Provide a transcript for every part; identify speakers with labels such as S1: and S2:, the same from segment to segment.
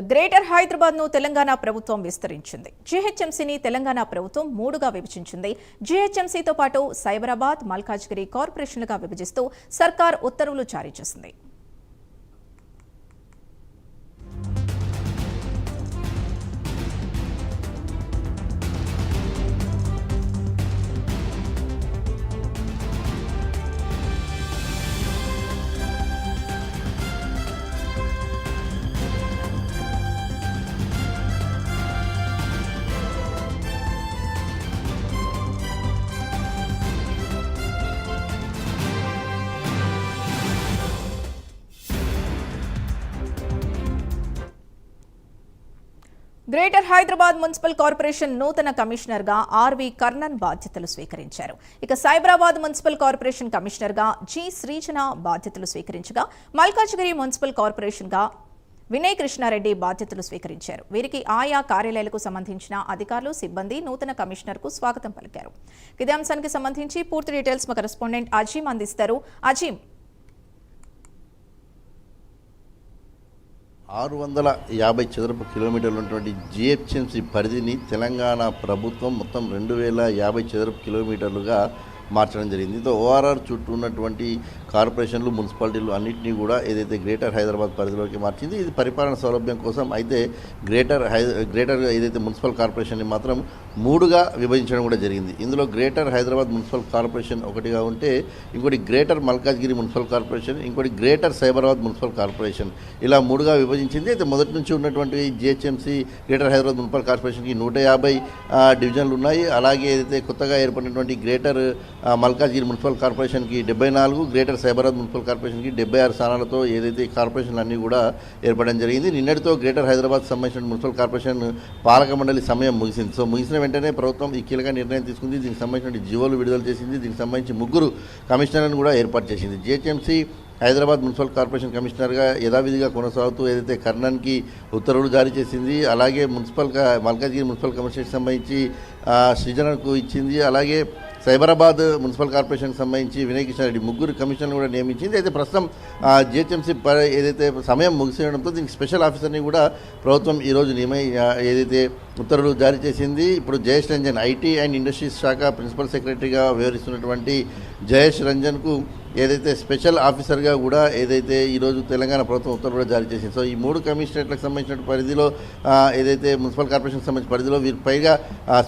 S1: Greater హైదరాబాద్ను తెలంగాణ ప్రభుత్వం విస్తరించింది. జీహెచ్ఎంసీని తెలంగాణ ప్రభుత్వం మూడుగా విభజించింది. జీహెచ్ఎంసీతో పాటు సైబరాబాద్ మల్కాజ్గిరి కార్పొరేషన్లుగా విభజిస్తూ సర్కార్ ఉత్తర్వులు జారీ చేసింది. గ్రేటర్ హైదరాబాద్ మున్సిపల్ కార్పొరేషన్ నూతన కమిషనర్గా ఆర్వి కర్ణన్ బాధ్యతలు స్వీకరించారు. ఇక సైబరాబాద్ మున్సిపల్ కార్పొరేషన్ కమిషనర్గా జి శ్రీజన బాధ్యతలు స్వీకరించగా మల్కాజ్గిరి మున్సిపల్ కార్పొరేషన్గా వినయ్ కృష్ణారెడ్డి బాధ్యతలు స్వీకరించారు. వీరికి ఆయా కార్యాలయాలకు సంబంధించిన అధికారులు సిబ్బంది నూతన కమిషనర్కు స్వాగతం పలికారు. ఇదే అంశానికి సంబంధించి పూర్తి డీటెయిల్స్ మా కరెస్పాండెంట్ అజీం అందిస్తారు. అజీం
S2: ఆరు వందల యాభై చదరపు కిలోమీటర్లు ఉన్నటువంటి జిహెచ్ఎంసి పరిధిని తెలంగాణ ప్రభుత్వం మొత్తం రెండు వేల యాభై చదరపు కిలోమీటర్లుగా మార్చడం జరిగింది. దీంతో ఓఆర్ఆర్ చుట్టూ ఉన్నటువంటి కార్పొరేషన్లు మున్సిపాలిటీలు అన్నింటినీ కూడా ఏదైతే గ్రేటర్ హైదరాబాద్ పరిధిలోకి మార్చింది ఇది పరిపాలన సౌలభ్యం కోసం అయితే గ్రేటర్ హై గ్రేటర్ ఏదైతే మున్సిపల్ కార్పొరేషన్ని మాత్రం మూడుగా విభజించడం కూడా జరిగింది. ఇందులో గ్రేటర్ హైదరాబాద్ మున్సిపల్ కార్పొరేషన్ ఒకటిగా ఉంటే ఇంకోటి గ్రేటర్ మల్కాజ్గిరి మున్సిపల్ కార్పొరేషన్ ఇంకోటి గ్రేటర్ సైబరాబాద్ మున్సిపల్ కార్పొరేషన్. ఇలా మూడుగా విభజించింది. అయితే మొదటి నుంచి ఉన్నటువంటి జిహెచ్ఎంసీ గ్రేటర్ హైదరాబాద్ మున్సిపల్ కార్పొరేషన్కి నూట యాభై డివిజన్లు ఉన్నాయి. అలాగే ఏదైతే కొత్తగా ఏర్పడినటువంటి గ్రేటర్ మల్కాజ్గిరి మున్సిపల్ కార్పొరేషన్కి డెబ్బై నాలుగు గ్రేటర్ సైబరాబాద్ మున్సిపల్ కార్పొరేషన్కి డెబ్బై ఆరు స్థానాలతో ఏదైతే కార్పొరేషన్లు అన్నీ కూడా ఏర్పడడం జరిగింది. నిన్నటితో గ్రేటర్ హైదరాబాద్ సంబంధించిన మున్సిపల్ కార్పొరేషన్ పాలక మండలి సమయం ముగిసింది. సో ముగిసిన వెంటనే ప్రభుత్వం ఈ కీలక నిర్ణయం తీసుకుంది. దీనికి సంబంధించిన జీవోలు విడుదల చేసింది. దీనికి సంబంధించి ముగ్గురు కమిషనర్లను కూడా ఏర్పాటు చేసింది. జిహెచ్ఎంసీ హైదరాబాద్ మున్సిపల్ కార్పొరేషన్ కమిషనర్గా యథావిధిగా కొనసాగుతూ ఏదైతే కర్ణన్కి ఉత్తర్వులు జారీ చేసింది అలాగే మున్సిపల్ మల్కాజ్గిరి మున్సిపల్ కమిషనర్కి సంబంధించి సృజనకు ఇచ్చింది అలాగే సైబరాబాద్ మున్సిపల్ కార్పొరేషన్కి సంబంధించి వినయ్ కిషన్ రెడ్డి ముగ్గురు కమిషనర్లు కూడా నియమించింది. అయితే ప్రస్తుతం జిహెచ్ఎంసీ ప ఏదైతే సమయం ముగిసేయడంతో దీనికి స్పెషల్ ఆఫీసర్ని కూడా ప్రభుత్వం ఈరోజు నియమై ఏదైతే ఉత్తర్వులు జారీ చేసింది ఇప్పుడు Jayesh Ranjan IT and industries శాఖ ప్రిన్సిపల్ సెక్రటరీగా వ్యవహరిస్తున్నటువంటి జయేష్ రంజన్కు ఏదైతే స్పెషల్ ఆఫీసర్గా కూడా ఏదైతే ఈరోజు తెలంగాణ ప్రభుత్వం ఉత్తర్వులు కూడా జారీ చేసింది. సో ఈ మూడు కమిషనరేట్లకు సంబంధించిన పరిధిలో ఏదైతే మున్సిపల్ కార్పొరేషన్కి సంబంధించిన పరిధిలో వీరు పైగా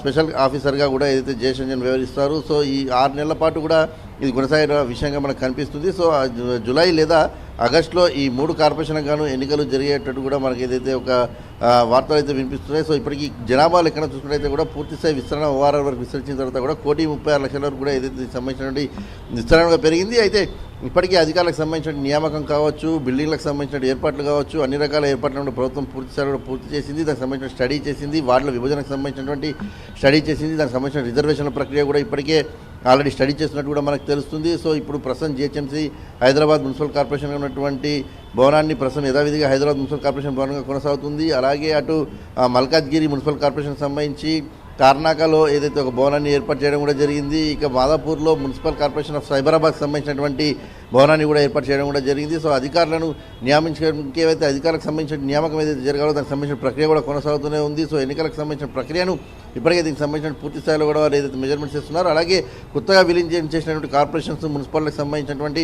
S2: స్పెషల్ ఆఫీసర్గా కూడా ఏదైతే జయశంజన్ వివరిస్తారు వ్యవహరిస్తారు. సో ఈ ఆరు నెలల పాటు కూడా ఇది కొనసాగే విషయంగా మనకు కనిపిస్తుంది. సో జూలై లేదా ఆగస్టులో ఈ మూడు కార్పొరేషన్లకు గాను ఎన్నికలు జరిగేటట్టు కూడా మనకి ఏదైతే ఒక వార్తలు అయితే వినిపిస్తున్నాయి. సో ఇప్పటికీ జనాభా లెక్కన చూసుకున్నైతే కూడా పూర్తిస్థాయి విస్తరణ ఓఆర్ఆర్ వరకు విస్తరించిన తర్వాత కూడా కోటి ముప్పై ఆరు లక్షల వరకు కూడా ఏదైతే సంబంధించినటువంటి విస్తరణగా పెరిగింది. అయితే ఇప్పటికీ అధికారులకు సంబంధించిన నియామకం కావచ్చు బిల్డింగ్లకు సంబంధించిన ఏర్పాట్లు కావచ్చు అన్ని రకాల ఏర్పాట్లను ప్రభుత్వం పూర్తి స్థాయిలో కూడా పూర్తి చేసింది. దానికి సంబంధించిన స్టడీ చేసింది. వార్డుల విభజనకు సంబంధించినటువంటి స్టడీ చేసింది. దానికి సంబంధించిన రిజర్వేషన్ల ప్రక్రియ కూడా ఇప్పటికే ఆల్రెడీ స్టడీ చేసినట్టు కూడా మనకు తెలుస్తుంది. సో ఇప్పుడు ప్రస్తుతం జిహెచ్ఎంసీ హైదరాబాద్ మున్సిపల్ కార్పొరేషన్ ఉన్నటువంటి భవనాన్ని ప్రస్తుతం యథావిధిగా హైదరాబాద్ మున్సిపల్ కార్పొరేషన్ భవనంగా కొనసాగుతుంది. అలాగే అటు ఆ, మల్కాజ్గిరి మున్సిపల్ కార్పొరేషన్ సంబంధించి కార్నాకలో ఏదైతే ఒక భవనాన్ని ఏర్పాటు చేయడం కూడా జరిగింది. ఇక మాదాపూర్లో మున్సిపల్ కార్పొరేషన్ ఆఫ్ సైబరాబాద్ సంబంధించినటువంటి భవనాన్ని కూడా ఏర్పాటు చేయడం కూడా జరిగింది. సో అధికారులను నియమించడానికి ఏవైతే అధికారులకు సంబంధించిన నియామకం ఏదైతే జరగాలో దానికి సంబంధించిన ప్రక్రియ కూడా కొనసాగుతూనే ఉంది. సో ఎన్నికలకు సంబంధించిన ప్రక్రియను ఇప్పటికే దీనికి సంబంధించిన పూర్తి స్థాయిలో కూడా వారు ఏదైతే మెజర్మెంట్స్ చేస్తున్నారో అలాగే కొత్తగా విలీనం చేసినటువంటి కార్పొరేషన్స్ మున్సిపాలిటీకి సంబంధించినటువంటి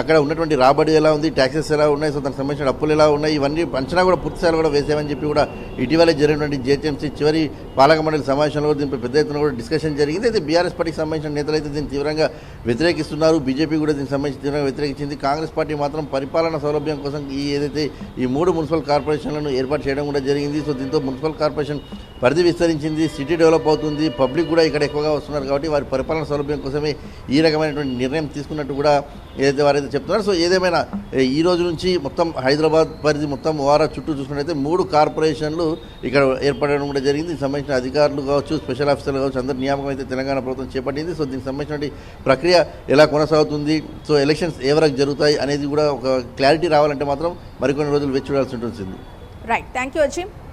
S2: అక్కడ ఉన్నటువంటి రాబడి ఎలా ఉంది ట్యాక్సెస్ ఎలా ఉన్నాయి సో దానికి సంబంధించిన అప్పులు ఎలా ఉన్నాయి ఇవన్నీ అంచనా కూడా పూర్తి స్థాయిలో కూడా వేసామని చెప్పి కూడా ఇటీవలే జరిగినటువంటి జిహెచ్ఎంసీ చివరి పాలక మండలి సమావేశంలో కూడా దీనిపై పెద్ద ఎత్తున కూడా డిస్కషన్ జరిగింది. అయితే బీఆర్ఎస్ పార్టీకి సంబంధించిన నేతలు అయితే దీన్ని తీవ్రంగా వ్యతిరేకిస్తున్నారు. బీజేపీ కూడా దీనికి సంబంధించి తీవ్రంగా వ్యతిరేకించింది. కాంగ్రెస్ పార్టీ మాత్రం పరిపాలన సౌలభ్యం కోసం ఈ ఏదైతే ఈ మూడు మున్సిపల్ కార్పొరేషన్లను ఏర్పాటు చేయడం కూడా జరిగింది. సో దీంతో మున్సిపల్ కార్పొరేషన్ పరిధి విస్తరించింది సిటీ డెవలప్ అవుతుంది పబ్లిక్ కూడా ఇక్కడ ఎక్కువగా వస్తున్నారు కాబట్టి వారి పరిపాలన సౌలభ్యం కోసమే ఈ రకమైనటువంటి నిర్ణయం తీసుకున్నట్టు కూడా ఏదైతే వారైతే చెప్తున్నారు. సో ఏదేమైనా ఈ రోజు నుంచి మొత్తం హైదరాబాద్ పరిధి మొత్తం వారా చుట్టూ చూసుకున్నట్టయితే మూడు కార్పొరేషన్లు ఇక్కడ ఏర్పడడం కూడా జరిగింది. దీనికి సంబంధించిన అధికారులు కావచ్చు స్పెషల్ ఆఫీసర్లు కావచ్చు అందరి నియామకం అయితే తెలంగాణ ప్రభుత్వం చేపట్టింది. సో దీనికి సంబంధించిన ప్రక్రియ ఎలా కొనసాగుతుంది? సో ఎలక్షన్ ఎలక్షన్స్ ఏ వరకు జరుగుతాయి అనేది కూడా ఒక క్లారిటీ రావాలంటే మాత్రం మరికొన్ని రోజులు వేచి చూడాల్సి ఉంటుంది
S1: రైట్ థ్యాంక్ యూ